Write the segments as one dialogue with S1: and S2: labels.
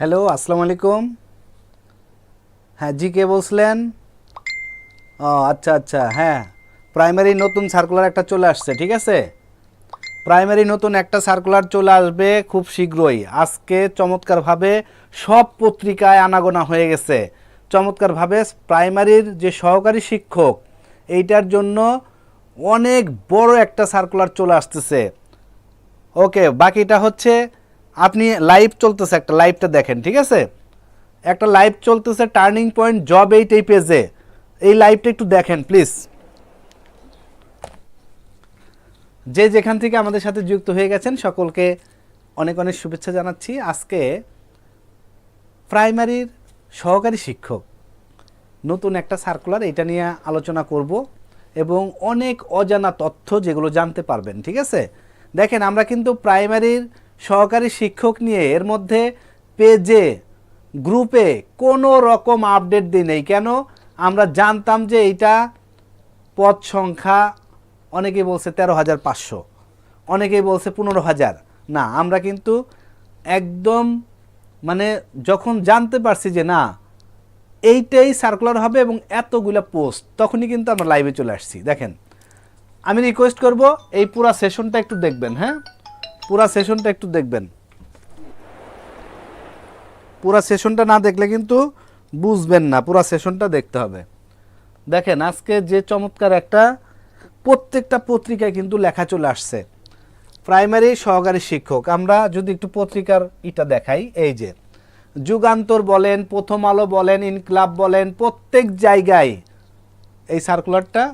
S1: Hello, আসসালামু আলাইকুম। হ্যাঁ জি কে বলছিলেন? ও আচ্ছা আচ্ছা হ্যাঁ। প্রাইমারি নতুন সার্কুলার একটা চলে আসছে, ঠিক আছে? প্রাইমারি নতুন একটা সার্কুলার চলে আসবে খুব শীঘ্রই। আজকে চমৎকারভাবে সব পত্রিকায় আনাগোনা হয়ে গেছে। চমৎকারভাবে প্রাইমারির যে সহকারী শিক্ষক, এইটার জন্য অনেক বড় একটা সার্কুলার চলে আসতেছে। ওকে বাকিটা হচ্ছে আপনি লাইভ চলতেছে একটা লাইভটা দেখেন, ঠিক আছে? একটা লাইভ চলতেছে টার্নিং পয়েন্ট জব এইট এই পেজে এই লাইভটা একটু দেখেন প্লিজ যে যেখান থেকে আমাদের সাথে যুক্ত হয়ে গেছেন, সকলকে অনেক অনেক শুভেচ্ছা জানাচ্ছি। আজকে প্রাইমারির সহকারী শিক্ষক নতুন একটা সার্কুলার এটা নিয়ে আলোচনা করব এবং অনেক অজানা তথ্য যেগুলো জানতে পারবেন, ঠিক আছে? দেখেন, আমরা কিন্তু প্রাইমারির সহকারী শিক্ষক নিয়ে এর মধ্যে পেজে, গ্রুপে কোনো রকম আপডেট দিই নেই। কেন? আমরা জানতাম যে এইটা পদ সংখ্যা, অনেকেই বলছে তেরো হাজার পাঁচশো, অনেকেই বলছে পনেরো হাজার। না, আমরা কিন্তু একদম মানে যখন জানতে পারছি যে না, এইটাই সার্কুলার হবে এবং এতগুলা পোস্ট তখনই কিন্তু আমরা লাইভে চলে আসছি। দেখেন, আমি রিকোয়েস্ট করব, এই পুরা সেশনটা একটু দেখবেন হ্যাঁ? পুরা সেশনটা একটু দেখবেন। পুরা সেশনটা না দেখলে কিন্তু বুঝবেন না, পুরা সেশনটা দেখতে হবে। দেখেন, আজকে যে চমৎকার একটা প্রত্যেকটা পত্রিকায় কিন্তু লেখা চলে আসছে। প্রাইমারি সহকারী শিক্ষক। আমরা যদি একটু পত্রিকার ইটা দেখাই, এই যে, যুগান্তর বলেন, প্রথম আলো বলেন, ইনক্লাব বলেন, প্রত্যেক জায়গায় এই সার্কুলারটা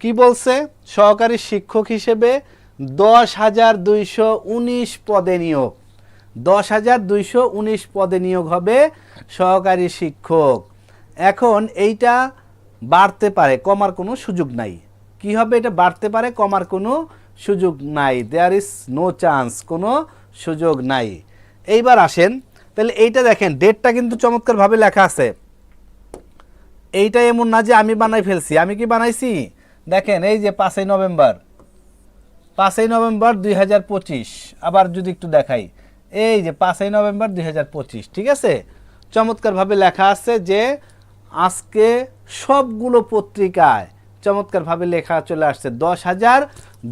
S1: কি বলছে? সহকারী শিক্ষক হিসেবে দশ হাজার দুইশো উনিশ পদে নিয়োগ। দশ হাজার দুইশো উনিশ পদে নিয়োগ হবে সহকারী শিক্ষক। এখন এইটা বাড়তে পারে, কমার কোনো সুযোগ নাই। কি হবে এটা বাড়তে পারে, কমার কোনো সুযোগ নাই। দেয়ার ইজ নো চান্স কোনো সুযোগ নাই। এইবার আসেন, তাহলে এইটা দেখেন ডেটটা কিন্তু চমৎকারভাবে লেখা আছে। এইটা এমন না যে আমি বানাই ফেলছি, আমি কি বানাইছি? দেখেন, এই যে পাঁচই নভেম্বর। পাঁচই নভেম্বর দুই হাজার পঁচিশ। আবার যদি একটু দেখাই, এই যে পাঁচই নভেম্বর দুই হাজার পঁচিশ, ঠিক আছে? চমৎকারভাবে লেখা আছে যে আজকে সবগুলো পত্রিকায় চমৎকারভাবে লেখা চলে আসছে, দশ হাজার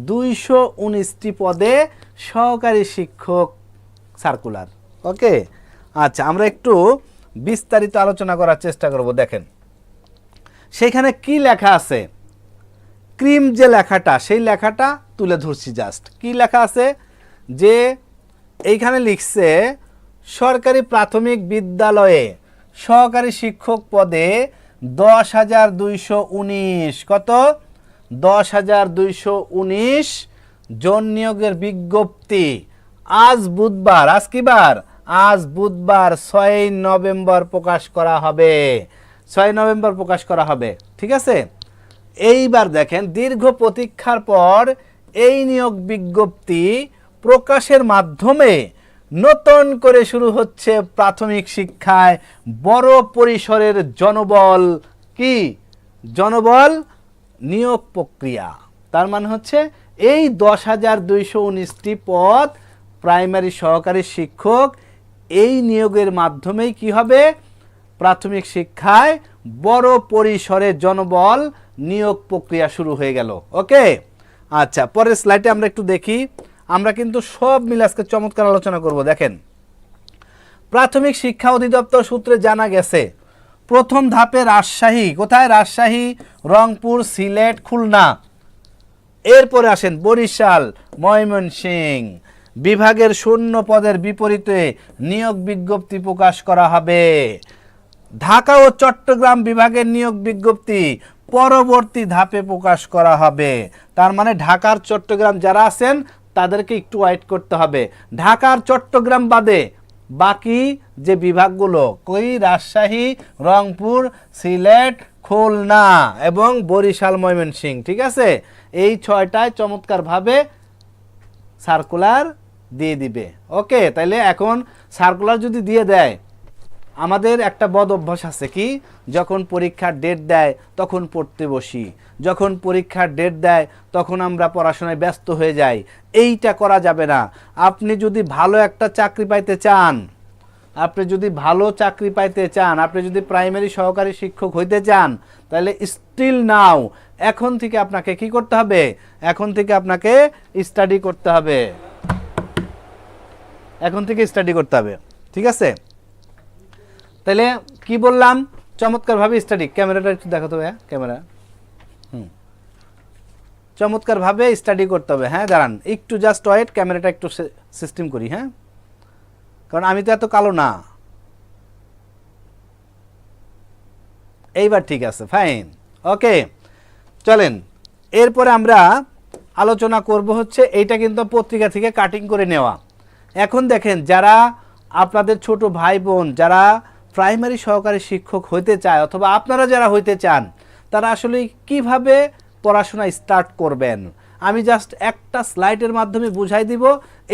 S1: দুইশো উনিশটি পদে সহকারী শিক্ষক সার্কুলার। ওকে? আচ্ছা আমরা একটু বিস্তারিত আলোচনা করার চেষ্টা করব, দেখেন। সেখানে কি লেখা আছে? ক্রিম যে লেখাটা, সেই লেখাটা তুলে ধরছি জাস্ট কি লেখা আছে? যে এইখানে লিখছে, সরকারি প্রাথমিক বিদ্যালয়ে সহকারী শিক্ষক পদে দশ হাজার দুইশো উনিশ, কত? দশ হাজার দুইশো উনিশ জন নিয়োগের বিজ্ঞপ্তি। আজ বুধবার, আজ কি বার? আজ বুধবার ছয় নভেম্বর প্রকাশ করা হবে। ছয় নভেম্বর প্রকাশ করা হবে, ঠিক আছে? এইবার দেখেন, দীর্ঘ প্রতীক্ষার পর এই নিয়োগ বিজ্ঞপ্তি প্রকাশের মাধ্যমে নতুন করে শুরু হচ্ছে প্রাথমিক শিক্ষায় বড় পরিসরের জনবল কি? জনবল নিয়োগ প্রক্রিয়া। তার মানে হচ্ছে এই দশ হাজার দুইশো উনিশটি পদ প্রাইমারি সহকারী শিক্ষক এই নিয়োগের মাধ্যমেই কি হবে? প্রাথমিক শিক্ষায় বড় পরিসরে জনবল নিয়োগ প্রক্রিয়া শুরু হয়ে গেল। ওকে? আচ্ছা পরের স্লাইডে আমরা একটু দেখি। আমরা কিন্তু সব মিলে আজকে চমৎকার আলোচনা করব। দেখেন, প্রাথমিক শিক্ষা অধিদপ্তর সূত্রে জানা গেছে, প্রথম ধাপে রাজশাহী। কোথায়? রাজশাহী, রংপুর, সিলেট, খুলনা। এরপরে আসেন বরিশাল, ময়মনসিং। বিভাগের শূন্য পদের বিপরীতে নিয়োগ বিজ্ঞপ্তি প্রকাশ করা হবে। ঢাকা ও চট্টগ্রাম বিভাগের নিয়োগ বিজ্ঞপ্তি পরবর্তী ধাপে প্রকাশ করা হবে। তার মানে ঢাকার চট্টগ্রাম যারা আছেন, তাদেরকে একটু ওয়েট করতে হবে। ঢাকার চট্টগ্রাম বাদে বাকি যে বিভাগগুলো, কই? রাজশাহী, রংপুর, সিলেট, খুলনা এবং বরিশাল, ময়মনসিংহ, ঠিক আছে? এই ছয়টায় চমৎকারভাবে সার্কুলার দিয়ে দিবে। ওকে তাইলে এখন সার্কুলার যদি দিয়ে দেয় আমাদের একটা বদ অভ্যাস আছে কি? যখন পরীক্ষার ডেট দেয়, তখন পড়তে বসি। যখন পরীক্ষার ডেট দেয়, তখন আমরা পড়াশোনায় ব্যস্ত হয়ে যাই। এইটা করা যাবে না। আপনি যদি ভালো একটা চাকরি পাইতে চান, আপনি যদি ভালো চাকরি পাইতে চান, আপনি যদি প্রাইমারি সহকারী শিক্ষক হইতে চান, তাহলে স্টিল নাও। এখন থেকে আপনাকে কি করতে হবে? এখন থেকে আপনাকে স্টাডি করতে হবে। এখন থেকে স্টাডি করতে হবে। ঠিক আছে? তাহলে কি বললাম? চমৎকারভাবে স্টাডি ক্যামেরাটা একটু দেখাতে হবে ক্যামেরা। হুম। চমৎকারভাবে স্টাডি করতে হবে। হ্যাঁ দাঁড়ান। একটু জাস্ট ওয়েট ক্যামেরাটা একটু সিস্টেম করি হ্যাঁ? কারণ আমি তো এত কালো না। এইবার ঠিক আছে ফাইন ওকে চলেন। এরপরে আমরা আলোচনা করব হচ্ছে এইটা কিন্তু পত্রিকা থেকে কাটিং করে নেওয়া। এখন দেখেন, যারা আপনাদের ছোট ভাই বোন, যারা প্রাইমারি সহকারী শিক্ষক হইতে চায় অথবা আপনারা যারা হইতে চান, তারা আসলে কীভাবে পড়াশোনা স্টার্ট করবেন? আমি জাস্ট একটা স্লাইডের মাধ্যমে বুঝাই দিব,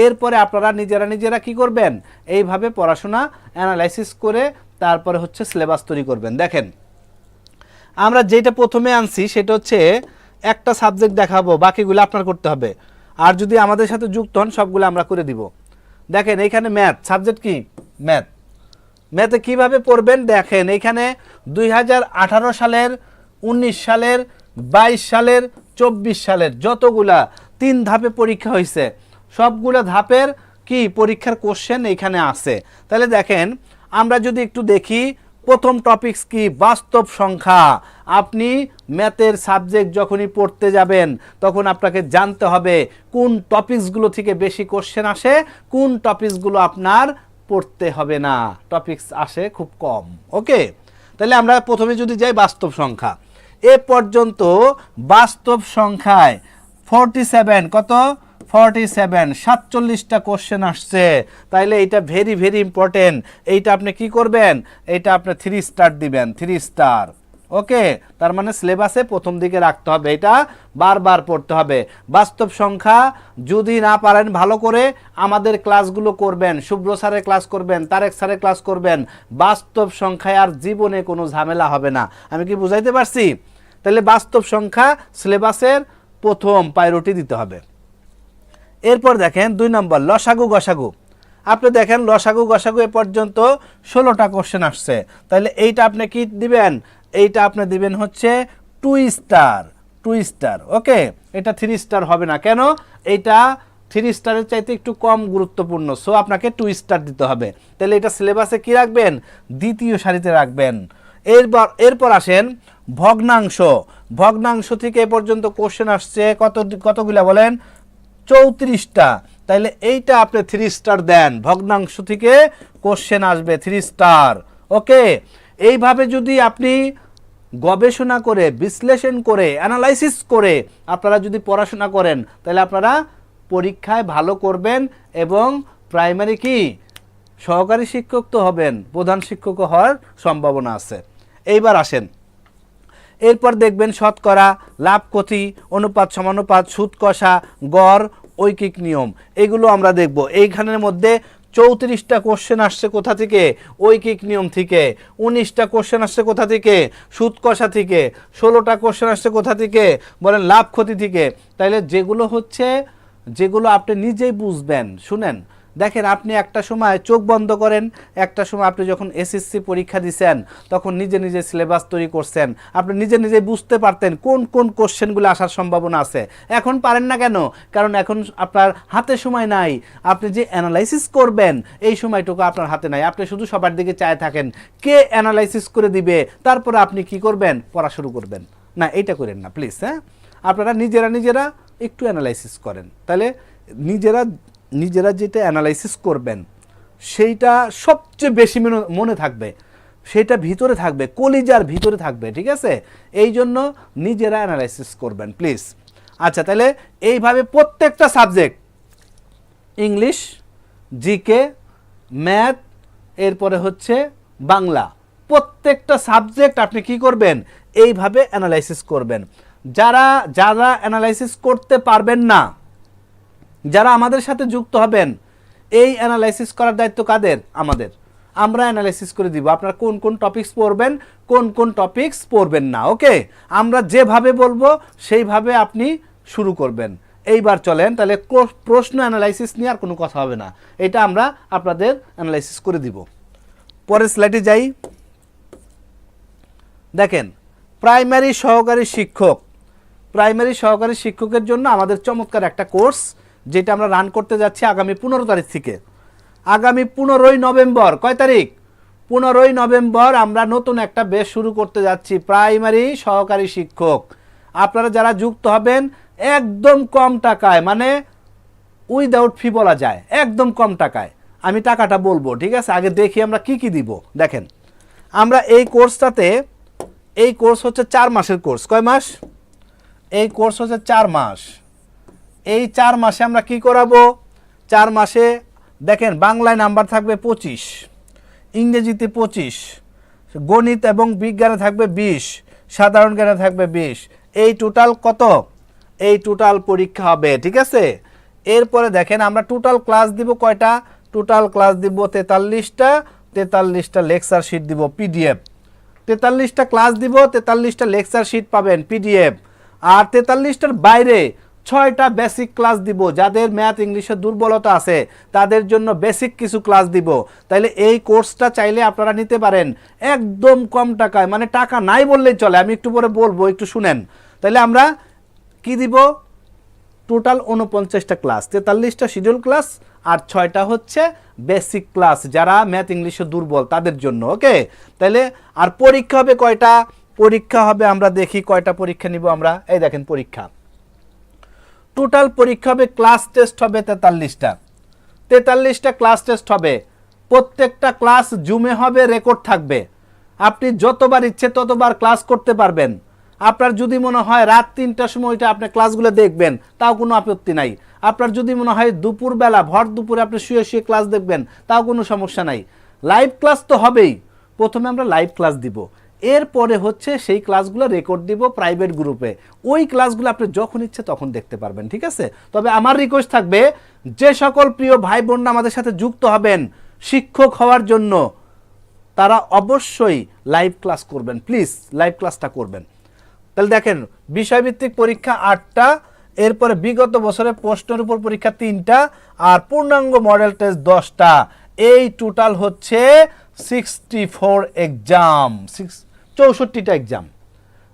S1: এরপরে আপনারা নিজেরা নিজেরা কি করবেন? এইভাবে পড়াশোনা অ্যানালাইসিস করে তারপরে হচ্ছে সিলেবাস তৈরি করবেন। দেখেন, আমরা যেটা প্রথমে আনছি সেটা হচ্ছে একটা সাবজেক্ট দেখাবো, বাকিগুলো আপনার করতে হবে। আর যদি আমাদের সাথে যুক্ত হন, সবগুলো আমরা করে দিব। দেখেন, এইখানে ম্যাথ সাবজেক্ট কি? ম্যাথ ম্যাথে কীভাবে পড়বেন দেখেন এইখানে দুই সালের ১৯ সালের, বাইশ সালের, চব্বিশ সালের যতগুলা তিন ধাপে পরীক্ষা হয়েছে, সবগুলা ধাপের কি পরীক্ষার কোশ্চেন এইখানে আছে। তাহলে দেখেন, আমরা যদি একটু দেখি প্রথম টপিকস কি, বাস্তব সংখ্যা। আপনি ম্যাথের সাবজেক্ট যখনই পড়তে যাবেন, তখন আপনাকে জানতে হবে কোন টপিকসগুলো থেকে বেশি কোশ্চেন আসে, কোন টপিকসগুলো আপনার পড়তে হবে না। টপিকস আসে খুব কম। ওকে তাহলে আমরা প্রথমে যদি যাই বাস্তব সংখ্যা। এ পর্যন্ত বাস্তব সংখ্যায় ফর্টি সেভেন কত? ফর্টি সেভেন সাতচল্লিশটা কোশ্চেন আসছে। তাইলে এটা ভেরি ভেরি ইম্পর্টেন্ট এইটা আপনি কি করবেন? এইটা আপনি থ্রি স্টার দিবেন থ্রি স্টার ওকে, তার মানে সিলেবাসে প্রথম দিকে রাখতে হবে। এটা বারবার পড়তে হবে। বাস্তব সংখ্যা যদি না পারেন ভালো করে আমাদের ক্লাসগুলো করবেন, শুভ্র স্যারের ক্লাস করবেন, তারেক স্যারের ক্লাস করবেন, বাস্তব সংখ্যায় আর জীবনে কোনো ঝামেলা হবে না। আমি কি বুঝাইতে পারছি? তাহলে বাস্তব সংখ্যা সিলেবাসের প্রথম প্রায়োরিটি দিতে হবে। এরপর দেখেন দুই নম্বর, লসাগু গসাগু। আপনি দেখেন লসাগু গসাগু এ পর্যন্ত ষোলোটা কোশ্চেন আসছে। তাহলে এইটা আপনি কি দিবেন? এইটা আপনি দিবেন হচ্ছে two star two star okay এটা থ্রি স্টার হবে না। কেন? এইটা থ্রি স্টারের চাইতে একটু কম গুরুত্বপূর্ণ। সো আপনাকে টু স্টার দিতে হবে। তাহলে এটা সিলেবাসে কি রাখবেন? দ্বিতীয় সারিতে রাখবেন। এরপর এরপর আসেন ভগ্নাংশ। ভগ্নাংশ থেকে এ পর্যন্ত কোশ্চেন আসছে কত, কতগুলা বলেন? চৌত্রিশটা। তাইলে এইটা আপনি থ্রি স্টার দেন। ভগ্নাংশ থেকে কোশ্চেন আসবে থ্রি স্টার ওকে এইভাবে যদি আপনি গবেষণা করে, বিশ্লেষণ করে অ্যানালাইসিস করে আপনারা যদি পড়াশোনা করেন, তাহলে আপনারা পরীক্ষায় ভালো করবেন এবং প্রাইমারি কি? সহকারী শিক্ষক তো হবেন, প্রধান শিক্ষক হওয়ার সম্ভাবনা আছে। এইবার আসেন। এরপর দেখবেন শতকরা লাভ ক্ষতি, অনুপাত সমানুপাত, সুদ কষা, গড়, ঐকিক নিয়ম, এগুলো আমরা দেখব। এইখানের মধ্যে চৌত্রিশটা কোশ্চেন আসছে কোথা থেকে? ঐকিক নিয়ম থেকে। উনিশটা কোশ্চেন আসছে কোথা থেকে? সুদ কষা থেকে। ষোলোটা কোশ্চেন আসছে কোথা থেকে? বলেন লাভ ক্ষতি থেকে। তাইলে যেগুলো হচ্ছে, যেগুলো আপনি নিজেই বুঝবেন, শুনেন। দেখেন, আপনি একটা সময় চোখ বন্ধ করেন, একটা সময় আপনি যখন এসএসসি পরীক্ষা দিছেন, তখন নিজে নিজে সিলেবাস তৈরি করছেন। আপনি নিজে নিজে বুঝতে পারতেন কোন কোন কোশ্চেনগুলো আসার সম্ভাবনা আছে। এখন পারেন না কেন? কারণ এখন আপনার হাতে সময় নাই। আপনি যে অ্যানালাইসিস করবেন, এই সময়টুকু আপনার হাতে নাই। আপনি শুধু সবার দিকে চায় থাকেন, কে অ্যানালাইসিস করে দিবে, তারপরে আপনি কি করবেন? পড়া শুরু করবেন। না, এইটা করেন না প্লিজ হ্যাঁ? আপনারা নিজেরা নিজেরা একটু অ্যানালাইসিস করেন। তাহলে নিজেরা নিজেরা যেটা অ্যানালাইসিস করবেন, সেইটা সবচেয়ে বেশি মনে- থাকবে। সেটা ভিতরে থাকবে, কলিজার ভিতরে থাকবে, ঠিক আছে? এই জন্য নিজেরা অ্যানালাইসিস করবেন প্লিজ আচ্ছা তাহলে এইভাবে প্রত্যেকটা সাবজেক্ট ইংলিশ জিকে ম্যাথ এরপরে হচ্ছে বাংলা। প্রত্যেকটা সাবজেক্ট আপনি কি করবেন? এইভাবে অ্যানালাইসিস করবেন। যারা যারা অ্যানালাইসিস করতে পারবেন না যারা আমাদের সাথে যুক্ত হবেন, এই অ্যানালাইসিস করার দায়িত্ব কাদের? আমাদের। আমরা অ্যানালাইসিস করে দিব, আপনারা কোন কোন টপিকস পড়বেন, কোন কোন টপিকস পড়বেন না, ওকে? আমরা যেভাবে বলব, সেইভাবে আপনি শুরু করবেন। এইবার চলেন, তাহলে প্রশ্ন অ্যানালাইসিস নিয়ে আর কোনো কথা হবে না। এটা আমরা আপনাদের অ্যানালাইসিস করে দিব। পরের স্লাইডে যাই। দেখেন প্রাইমারি সহকারী শিক্ষক। প্রাইমারি সহকারী শিক্ষকের জন্য আমাদের চমৎকার একটা কোর্স যেটা আমরা রান করতে যাচ্ছি আগামী পনেরো তারিখ থেকে। আগামী পনেরোই নভেম্বর, কয় তারিখ? পনেরোই নভেম্বর আমরা নতুন একটা বেশ শুরু করতে যাচ্ছি প্রাইমারি সহকারী শিক্ষক। আপনারা যারা যুক্ত হবেন, একদম কম টাকায় মানে উইদাউট ফি বলা যায়, একদম কম টাকায়। আমি টাকাটা বলব, ঠিক আছে? আগে দেখি আমরা কি কি দিব, দেখেন। আমরা এই কোর্সটাতে এই কোর্স হচ্ছে চার মাসের কোর্স কয় মাস? এই কোর্স হচ্ছে চার মাস। এই চার মাসে আমরা কি করাবো? চার মাসে দেখেন, বাংলায় নাম্বার থাকবে পঁচিশ, ইংরেজিতে পঁচিশ, গণিত এবং বিজ্ঞানে থাকবে বিশ, সাধারণ জ্ঞানে থাকবে বিশ। এই টোটাল কত? এই টোটাল পরীক্ষা হবে, ঠিক আছে? এরপরে দেখেন, আমরা টোটাল ক্লাস দিব কয়টা? টোটাল ক্লাস দিব তেতাল্লিশটা তেতাল্লিশটা লেকচার শিট দিব পিডিএফ তেতাল্লিশটা ক্লাস দিব, তেতাল্লিশটা লেকচার শিট পাবেন পিডিএফ আর তেতাল্লিশটার বাইরে ছয়টা বেসিক ক্লাস দিব, যাদের ম্যাথ ইংলিশের দুর্বলতা আছে, তাদের জন্য বেসিক কিছু ক্লাস দিব। তাইলে এই কোর্সটা চাইলে আপনারা নিতে পারেন। একদম কম টাকায় মানে টাকা নাই বললেই চলে, আমি একটু পরে বলব, একটু শুনেন। তাইলে আমরা কি দিব? টোটাল উনপঞ্চাশটা ক্লাস তেতাল্লিশটা শিডিউল ক্লাস আর ছয়টা হচ্ছে বেসিক ক্লাস যারা ম্যাথ ইংলিশে দুর্বল, তাদের জন্য ওকে তাহলে আর পরীক্ষা হবে কয়টা? পরীক্ষা হবে, আমরা দেখি কয়টা পরীক্ষা নিব আমরা। এই দেখেন পরীক্ষা। টোটাল পরীক্ষা হবে, ক্লাস টেস্ট হবে তেতাল্লিশটা। তেতাল্লিশটা ক্লাস টেস্ট হবে। প্রত্যেকটা ক্লাস জুমে হবে, রেকর্ড থাকবে। আপনি যতবার ইচ্ছে ততবার ক্লাস করতে পারবেন। আপনার যদি মনে হয় রাত তিনটার সময় ওইটা আপনি ক্লাসগুলো দেখবেন, তাও কোনো আপত্তি নাই। আপনার যদি মনে হয় দুপুরবেলা, ভর দুপুরে আপনি শুয়ে শুয়ে ক্লাস দেখবেন, তাও কোনো সমস্যা নাই। লাইভ ক্লাস তো হবেই। প্রথমে আমরা লাইভ ক্লাস দিব। এরপরে হচ্ছে সেই ক্লাসগুলো রেকর্ড দিব প্রাইভেট গ্রুপে ওই ক্লাসগুলো আপনি যখন ইচ্ছে তখন দেখতে পারবেন, ঠিক আছে? তবে আমার রিকোয়েস্ট থাকবে, যে সকল প্রিয় ভাই বোনরা আমাদের সাথে যুক্ত হবেন শিক্ষক হওয়ার জন্য, তারা অবশ্যই লাইভ ক্লাস করবেন। প্লিজ লাইভ ক্লাসটা করবেন। তাহলে দেখেন, বিষয়ভিত্তিক পরীক্ষা আটটা, এরপরে বিগত বছরে প্রশ্নের উপর পরীক্ষা তিনটা, আর পূর্ণাঙ্গ মডেল টেস্ট দশটা। এই টোটাল হচ্ছে সিক্সটি ফোর এক্সাম সিক্স চৌষট্টিটা এক্সাম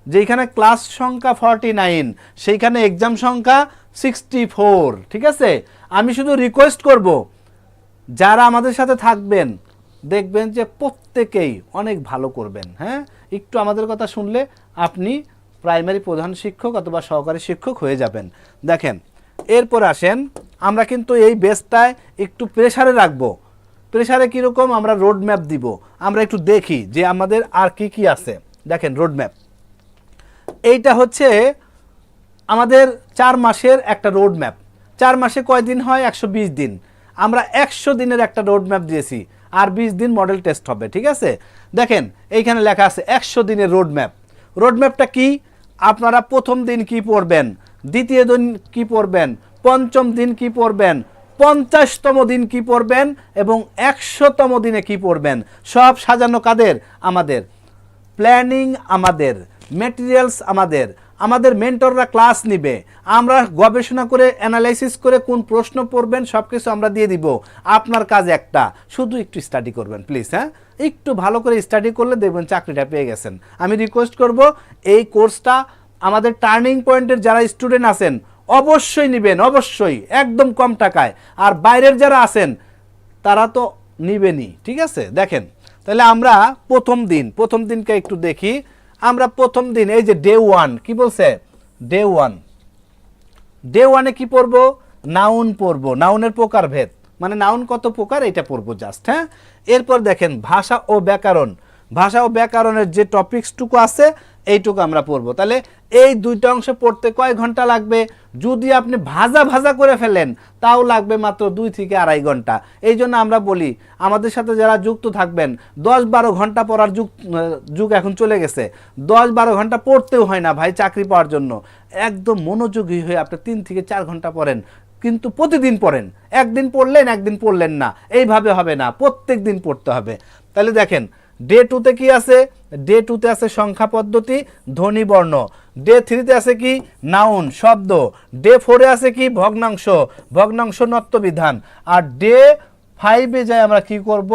S1: যেখানে ক্লাস সংখ্যা ফর্টি নাইন সেইখানে এক্সাম সংখ্যা সিক্সটি ফোর ঠিক আছে? আমি শুধু রিকোয়েস্ট করব, যারা আমাদের সাথে থাকবেন, দেখবেন যে প্রত্যেকেই অনেক ভালো করবেন হ্যাঁ? একটু আমাদের কথা শুনলে আপনি প্রাইমারি প্রধান শিক্ষক অথবা সহকারী শিক্ষক হয়ে যাবেন। দেখেন, এরপর আসেন, আমরা কিন্তু এই বেসটায় একটু প্রেসারে রাখব। প্রেসারে কীরকম আমরা রোড ম্যাপ দিব। আমরা একটু দেখি যে আমাদের আর কি কি আছে। দেখেন রোড ম্যাপ এইটা হচ্ছে আমাদের চার মাসের একটা রোড ম্যাপ চার মাসে কয় দিন হয়? একশো বিশ দিন। আমরা একশো দিনের একটা রোড ম্যাপ দিয়েছি। আর বিশ দিন মডেল টেস্ট হবে, ঠিক আছে? দেখেন, এইখানে লেখা আছে একশো দিনের রোড ম্যাপ রোড ম্যাপটা কি? আপনারা প্রথম দিন কি পড়বেন? দ্বিতীয় দিন কি পড়বেন? পঞ্চম দিন কি পড়বেন? পঞ্চাশতম দিন কি পড়বেন এবং একশোতম দিনে কি পড়বেন? সব সাজানো কাদের? আমাদের। প্ল্যানিং আমাদের। মেটেরিয়ালস আমাদের। আমাদের মেন্টররা ক্লাস নিবে। আমরা গবেষণা করে, অ্যানালাইসিস করে কোন প্রশ্ন পড়বেন সব কিছু আমরা দিয়ে দিব। আপনার কাজ একটা। শুধু একটু স্টাডি করবেন, প্লিজ হ্যাঁ? একটু ভালো করে স্টাডি করলে দেখবেন চাকরিটা পেয়ে গেছেন। আমি রিকোয়েস্ট করব, এই কোর্সটা আমাদের টার্নিং পয়েন্টের যারা স্টুডেন্ট আছেন অবশ্যই নেবেন, অবশ্যই, একদম কম টাকায়। আর বাইরের যারা আছেন, তারা তো নিবেনই, ঠিক আছে? দেখেন, তাহলে আমরা প্রথম দিন, প্রথম দিনকে একটু দেখি। আমরা প্রথম দিন, এই যে ডে ওয়ান কি বলছে? ডে ওয়ান ডে ওয়ানে কি পড়ব? নাউন পড়ব। নাউনের প্রকারভেদ। মানে নাউন কত প্রকার? এটা পড়ব জাস্ট হ্যাঁ? এরপর দেখেন, ভাষা ও ব্যাকরণ। ভাষা ও ব্যাকরণের যে টপিকসটুকু আছে এইটুকু আমরা পড়ব। তাহলে এই দুইটা অংশ পড়তে কয় ঘণ্টা লাগবে? যদি আপনি ভাজা ভাজা করে ফেলেন, তাও লাগবে মাত্র দুই থেকে আড়াই ঘণ্টা। এই জন্য আমরা বলি, আমাদের সাথে যারা যুক্ত থাকবেন, দশ বারো ঘণ্টা পড়ার যুগ যুগ এখন চলে গেছে। দশ বারো ঘণ্টা পড়তেও হয় না ভাই চাকরি পাওয়ার জন্য। একদম মনোযোগী হয়ে আপনি তিন থেকে চার ঘণ্টা পড়েন, কিন্তু প্রতিদিন পড়েন। একদিন পড়লেন একদিন পড়লেন না। এইভাবে হবে না। প্রত্যেক দিন পড়তে হবে। তাহলে দেখেন ডে টুতে কি আছে? ডে টুতে আছে সংখ্যা পদ্ধতি, ধ্বনি বর্ণ। ডে থ্রিতে আছে কি? নাউন শব্দ। ডে ফোরে আছে কি? ভগ্নাংশ। ভগ্নাংশ নত্ব বিধান আর ডে ফাইভে যাই আমরা কি করব?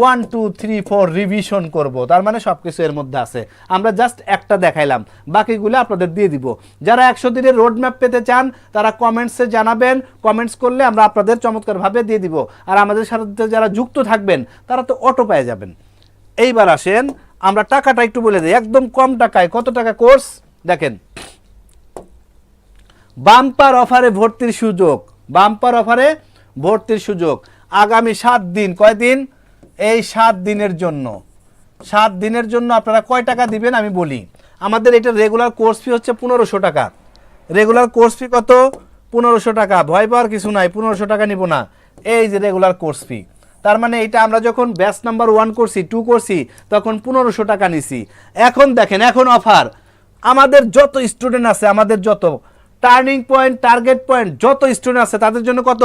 S1: One two three four revision করব। তার মানে সব কিছু এর মধ্যে আছে। আমরা জাস্ট একটা দেখাইলাম। বাকিগুলো আপনাদের দিয়ে দিব। যারা একশো দিনের রোড ম্যাপ পেতে চান, তারা কমেন্টসে জানাবেন। কমেন্টস করলে আমরা আপনাদের চমৎকারভাবে দিয়ে দিব। আর আমাদের সাথে যারা যুক্ত থাকবেন, তারা তো অটো পেয়ে যাবেন। এইবার আসেন, আমরা টাকাটা একটু বলে দিই। একদম কম টাকায়, কত টাকা কোর্স? দেখেন। বাম্পার অফারে ভর্তির সুযোগ, বাম্পার অফারে ভর্তির সুযোগ। আগামী সাত দিন, কয় দিন? এই সাত দিনের জন্য। সাত দিনের জন্য আপনারা কয় টাকা দিবেন আমি বলি। আমাদের এটা রেগুলার কোর্স ফি হচ্ছে পনেরোশো টাকা। রেগুলার কোর্স ফি কত? পনেরোশো টাকা। ভয় পাওয়ার কিছু নাই, পনেরোশো টাকা নিব না। এই যে রেগুলার কোর্স ফি তার মানে এটা আমরা যখন ব্যাচ নাম্বার ওয়ান করছি টু করছি, তখন পনেরোশো টাকা নিছি। এখন দেখেন, এখন অফার আমাদের যত স্টুডেন্ট আছে, আমাদের যত টার্নিং পয়েন্ট টার্গেট পয়েন্ট যত স্টুডেন্ট আছে, তাদের জন্য কত?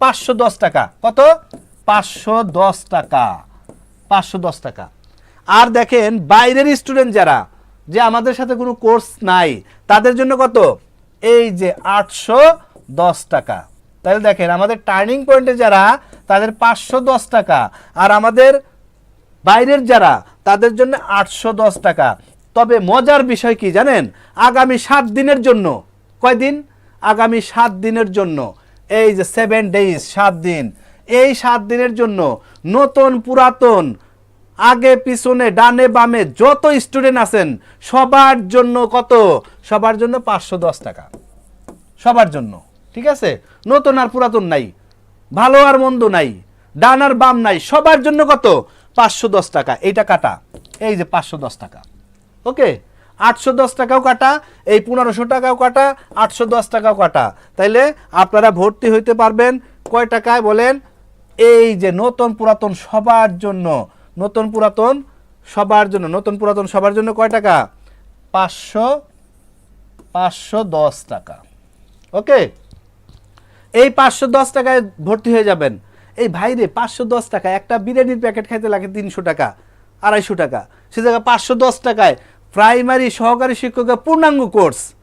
S1: পাঁচশো দশ টাকা। কত? পাঁচশো দশ টাকা। পাঁচশো দশ টাকা। আর দেখেন, বাইরের স্টুডেন্ট যারা, যে আমাদের সাথে কোনো কোর্স নাই, তাদের জন্য কত? এই যে আটশো দশ টাকা। তাহলে দেখেন, আমাদের টার্নিং পয়েন্টে যারা, তাদের পাঁচশো দশ টাকা। আর আমাদের বাইরের যারা, তাদের জন্য আটশো দশ টাকা। তবে মজার বিষয় কি জানেন? আগামী সাত দিনের জন্য। কয়দিন? আগামী সাত দিনের জন্য। এই যে সেভেন ডেইজ সাত দিন। এই সাত দিনের জন্য নতুন পুরাতন, আগে পিছনে, ডানে বামে যত স্টুডেন্ট আছেন, সবার জন্য কত? সবার জন্য পাঁচশো দশ টাকা। সবার জন্য। ঠিক আছে? নতুন আর পুরাতন নাই। ভালো আর মন্দ নাই। ডান আর বাম নাই। সবার জন্য কত? পাঁচশো দশ টাকা। এইটা কাটা। এই যে পাঁচশো দশ টাকা। ওকে? আটশো দশ টাকাও কাটা। এই পনেরোশো টাকাও কাটা। আটশো দশ টাকাও কাটা। তাইলে আপনারা ভর্তি হইতে পারবেন। কয় টাকায় বলেন? এই যে নতুন পুরাতন সবার জন্য। নতুন পুরাতন সবার জন্য। নতুন পুরাতন সবার জন্য কয় টাকা? পাঁচশো পাঁচশো দশ টাকা। ওকে? এই পাঁচশো দশ টাকায় ভর্তি হয়ে যাবেন। এই ভাইরে পাঁচশো দশ টাকা, একটা বিরিয়ানির প্যাকেট খাইতে লাগে তিনশো টাকা, আড়াইশো টাকা। সে জায়গায় পাঁচশো দশ টাকায় প্রাইমারি সহকারী শিক্ষকের পূর্ণাঙ্গ কোর্স।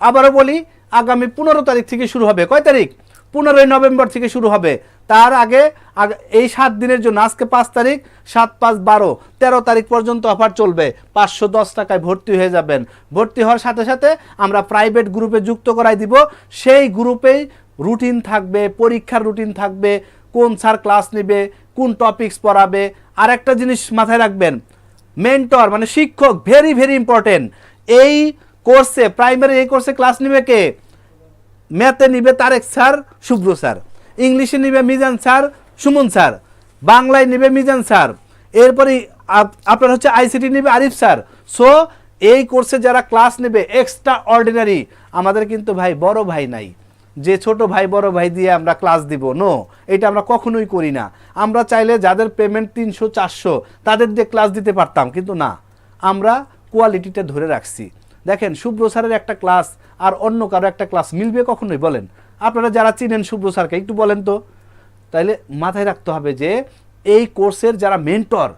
S1: আবারও বলি, আগামী পনেরো তারিখ থেকে শুরু হবে। কয় তারিখ? পনেরোই নভেম্বর থেকে শুরু হবে। তার আগে, আগ- এই সাত দিনের জন্য, আজকে পাঁচ তারিখ, সাত পাঁচ বারো, তেরো তারিখ পর্যন্ত অফার চলবে। পাঁচশো দশ টাকায় ভর্তি হয়ে যাবেন। ভর্তি হওয়ার সাথে সাথে আমরা প্রাইভেট গ্রুপে যুক্ত করাই দিব। সেই গ্রুপেই রুটিন থাকবে, পরীক্ষার রুটিন থাকবে, কোন স্যার ক্লাস নেবে, কোন টপিকস পড়াবে। আর একটা জিনিস মাথায় রাখবেন মেন্টর মানে শিক্ষক ভেরি ভেরি ইম্পর্টেন্ট এই কোর্সে প্রাইমারি এই কোর্সে ক্লাস নেবে কে? ম্যাথে নিবে তারেক স্যার শুভ্র স্যার ইংলিশে নিবে মিজান স্যার সুমন স্যার বাংলায় নিবে মিজান স্যার এরপরে আপ- আপনার হচ্ছে আইসিটি নিবে আরিফ স্যার সো এই কোর্সে যারা ক্লাস নেবে এক্সট্রা অর্ডিনারি আমাদের কিন্তু ভাই বড় ভাই নাই। যে ছোট ভাই, বড় ভাই দিয়ে আমরা ক্লাস দিব। নো এটা আমরা কখনোই করি না। আমরা চাইলে যাদের পেমেন্ট তিনশো, চারশো, তাদের দিয়ে ক্লাস দিতে পারতাম, কিন্তু না। আমরা কোয়ালিটিটা ধরে রাখছি। দেখেন শুভ্র স্যারের একটা ক্লাস আর অন্য কারও একটা ক্লাস মিলবে কখনোই? বলেন। আপনারা যারা চিনেন শুভ্র স্যারকে, একটু বলেন তো। তাইলে মাথায় রাখতে হবে যে, এই কোর্সের যারা মেন্টর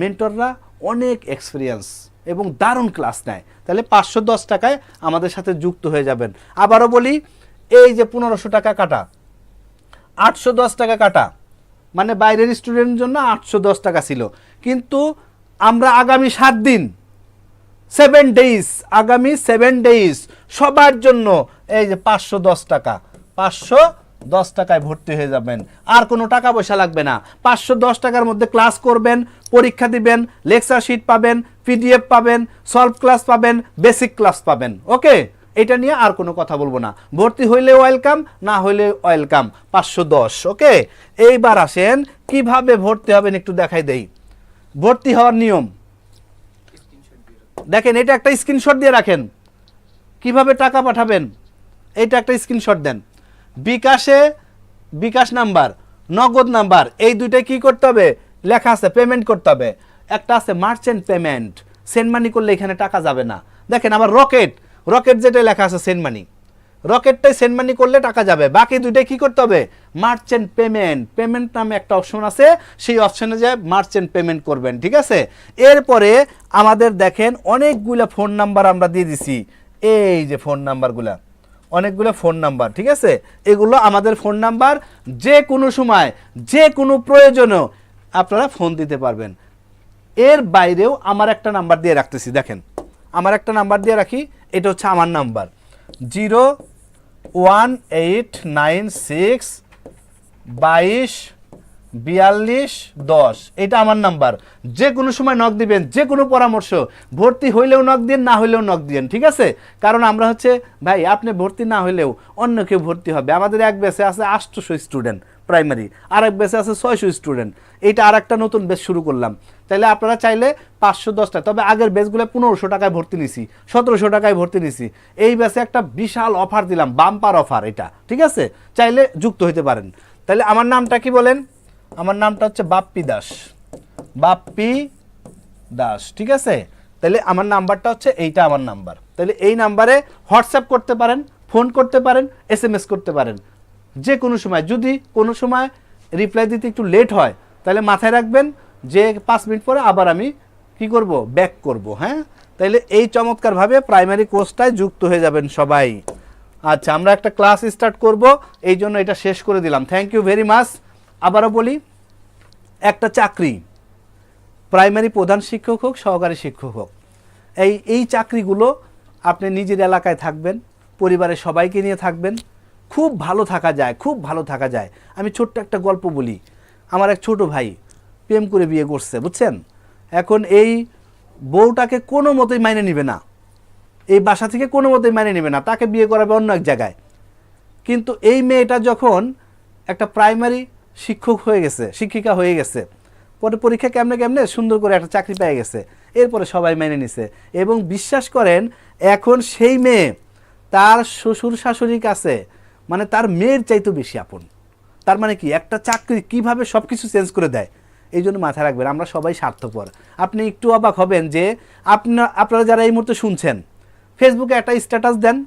S1: মেন্টররা অনেক এক্সপিরিয়েন্স এবং দারুণ ক্লাস নেয়। তাহলে পাঁচশো দশ টাকায় আমাদের সাথে যুক্ত হয়ে যাবেন। আবারও বলি এই যে পনেরোশো টাকা কাটা, আটশো দশ টাকা কাটা মানে বাইরের স্টুডেন্টের জন্য আটশো দশ টাকা ছিল। কিন্তু আমরা আগামী সাত দিন সেভেন ডেইজ আগামী সেভেন ডেইজ সবার জন্য এই যে পাঁচশো দশ টাকা, পাঁচশো দশ টাকায় ভর্তি হয়ে যাবেন। আর কোনো টাকা পয়সা লাগবে না। পাঁচশো দশ টাকার মধ্যে ক্লাস করবেন, পরীক্ষা দিবেন লেকচার শিট পাবেন পিডিএফ পাবেন সলভ ক্লাস পাবেন বেসিক ক্লাস পাবেন। ওকে এটা নিয়ে আর কোনো কথা বলব না। ভর্তি হইলে ওয়েলকাম না হইলে ওয়েলকাম পাঁচশো দশ, ওকে? এইবার আসেন, কীভাবে ভর্তি হবেন একটু দেখাই দেই। ভর্তি হওয়ার নিয়ম। দেখেন, এটা একটা স্ক্রিনশট দিয়ে রাখেন। কীভাবে টাকা পাঠাবেন? এটা একটা স্ক্রিনশট দেন। বিকাশে, বিকাশ নাম্বার, নগদ নাম্বার, এই দুইটাই কি করতে হবে? লেখা আছে পেমেন্ট করতে হবে। একটা আছে মার্চেন্ট পেমেন্ট সেন্ড মানি করলে এখানে টাকা যাবে না। দেখেন, আবার রকেট রকেট যেটা লেখা আছে সেন্ড মানি রকেটটাই সেন্ড মানি করলে টাকা যাবে। বাকি দুইটাই কি করতে হবে? মার্চেন্ট পেমেন্ট পেমেন্ট নামে একটা অপশন আছে। সেই অপশনে যে মার্চেন্ট পেমেন্ট করবেন, ঠিক আছে? এরপরে আমাদের দেখেন অনেকগুলা ফোন নাম্বার আমরা দিয়ে দিছি। এই যে ফোন নাম্বারগুলা অনেকগুলো ফোন নাম্বার ঠিক আছে? এগুলো আমাদের ফোন নাম্বার যে কোনো সময়, যে কোনো প্রয়োজনেও আপনারা ফোন দিতে পারবেন। এর বাইরেও আমার একটা নাম্বার দিয়ে রাখতেছি, দেখেন। আমার একটা নাম্বার দিয়ে রাখি, এটা হচ্ছে আমার number. Zero one eight nine six বাইশ বিয়াল্লিশ দশ, এটা আমার নাম্বার। যে কোনো সময় নক দিবেন, যে কোনো পরামর্শ। ভর্তি হইলেও নক দিন না হইলেও নক দিন ঠিক আছে? কারণ আমরা হচ্ছে, ভাই, আপনি ভর্তি না হইলেও অন্য কেউ ভর্তি হবে। আমাদের এক বেসে আছে আটশোশো স্টুডেন্ট প্রাইমারি আর এক বেসে আছে ছয়শো স্টুডেন্ট এইটা আর একটা নতুন বেস শুরু করলাম। তাহলে আপনারা চাইলে পাঁচশো দশটা, তবে আগের বেসগুলো পনেরোশো টাকায় ভর্তি নিছি, সতেরোশো টাকায় ভর্তি নিছি। এই বেসে একটা বিশাল অফার দিলাম বাম্পার অফার এটা, ঠিক আছে? চাইলে যুক্ত হইতে পারেন। তাহলে আমার নামটা কি বলেন? আমার নামটা হচ্ছে বাপ্পি দাস। বাপ্পি দাস, ঠিক আছে? তাহলে আমার নাম্বারটা হচ্ছে এইটা আমার নাম্বার। তাহলে এই নাম্বারে হোয়াটসঅ্যাপ করতে পারেন, ফোন করতে পারেন এস করতে পারেন। যে কোনো সময়। যদি কোনো সময় রিপ্লাই দিতে একটু লেট হয়, তাহলে মাথায় রাখবেন যে পাঁচ মিনিট পরে আবার আমি কি করব? ব্যাক করব হ্যাঁ? তাহলে এই চমৎকারভাবে প্রাইমারি কোর্সটায় যুক্ত হয়ে যাবেন সবাই। আচ্ছা আমরা একটা ক্লাস স্টার্ট করব। এই জন্য এটা শেষ করে দিলাম। থ্যাংক ইউ ভেরি মাচ আবারও বলি, একটা চাকরি। প্রাইমারি প্রধান শিক্ষক হোক, সহকারী শিক্ষক হোক, এই এই চাকরিগুলো আপনি নিজের এলাকায় থাকবেন, পরিবারের সবাইকে নিয়ে থাকবেন। খুব ভালো থাকা যায়, খুব ভালো থাকা যায়। আমি ছোট্ট একটা গল্প বলি। আমার এক ছোট ভাই প্রেম করে বিয়ে করছে, বুঝছেন? এখন এই বউটাকে কোনো মতেই মাইনে নেবে না। এই বাসা থেকে কোনো মতেই মাইনে নেবে না। তাকে বিয়ে করাবে অন্য এক জায়গায়। কিন্তু এই মেয়েটা যখন একটা প্রাইমারি শিক্ষক হয়ে গেছে, শিক্ষিকা হয়ে গেছে, পরে পরীক্ষা কেমনে কেমনে সুন্দর করে একটা চাকরি পেয়ে গেছে, এরপরে সবাই মেনে নিছে এবং বিশ্বাস করেন, এখন সেই মেয়ে তার শ্বশুর শাশুড়ির কাছে মানে তার মেয়ের চাইতে বেশি আপন। তার মানে কি? একটা চাকরি কীভাবে সব কিছু চেঞ্জ করে দেয়? এই জন্য মাথায় রাখবেন, আমরা সবাই স্বার্থপর। আপনি একটু অবাক হবেন যে আপনার আপনারা যারা এই মুহূর্তে শুনছেন ফেসবুকে একটা স্ট্যাটাস দেন,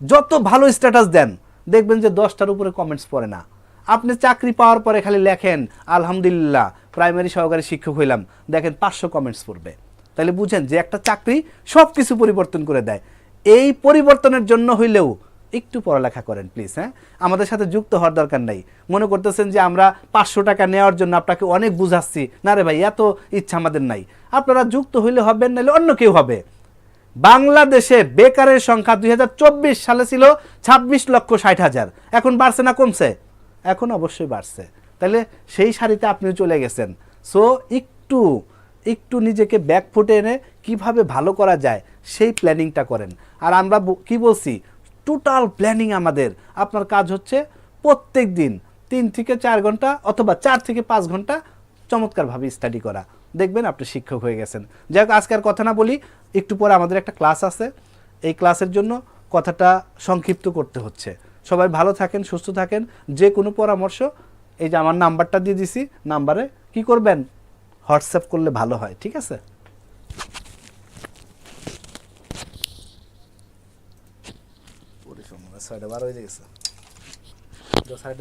S1: যত ভালো স্ট্যাটাস দেন, দেখবেন যে দশটার উপরে কমেন্টস পড়ে না। আপনি চাকরি পাওয়ার পরে খালি লেখেন, আলহামদুলিল্লাহ প্রাইমারি সহকারী শিক্ষক হইলাম। দেখেন পাঁচশো কমেন্টস পড়বে। তাহলে বুঝেন যে একটা চাকরি সব কিছু পরিবর্তন করে দেয়। এই পরিবর্তনের জন্য হইলেও একটু পড়ালেখা করেন প্লিজ হ্যাঁ? আমাদের সাথে যুক্ত হওয়ার দরকার নাই। মনে করতেছেন যে আমরা পাঁচশো টাকা নেওয়ার জন্য আপনাকে অনেক বুঝাচ্ছি। না রে ভাই, এত ইচ্ছা আমাদের নাই। আপনারা যুক্ত হইলে হবেন নাহলে অন্য কেউ হবে। বাংলাদেশে বেকারের সংখ্যা দুই হাজার চব্বিশ সালে ছিল ছাব্বিশ লক্ষ ষাট হাজার। এখন বাড়ছে না কমছে? এখন অবশ্যই বাড়ছে। তাহলে সেই সারিতে আপনিও চলে গেছেন। সো একটু একটু নিজেকে ব্যাক ফুটে এনে কীভাবে ভালো করা যায়, সেই প্ল্যানিংটা করেন। আর আমরা কি বলছি? টোটাল প্ল্যানিং আমাদের। আপনার কাজ হচ্ছে প্রত্যেক দিন তিন থেকে চার ঘণ্টা অথবা চার থেকে পাঁচ ঘণ্টা চমৎকারভাবে স্টাডি করা। দেখবেন আপনি শিক্ষক হয়ে গেছেন। যাই হোক, আজকে আর কথা না বলি, একটু পরে আমাদের একটা ক্লাস আছে। এই ক্লাসের জন্য কথাটা সংক্ষিপ্ত করতে হচ্ছে। সবাই ভালো থাকেন, সুস্থ থাকেন, যে কোনো পরামর্শ, এই যে আমার নাম্বারটা দিয়ে দিছি নাম্বারে কি করবেন? হোয়াটসঅ্যাপ করলে ভালো হয়, ঠিক আছে? ছয়টা বারো হয়ে গেছে। সাড়ে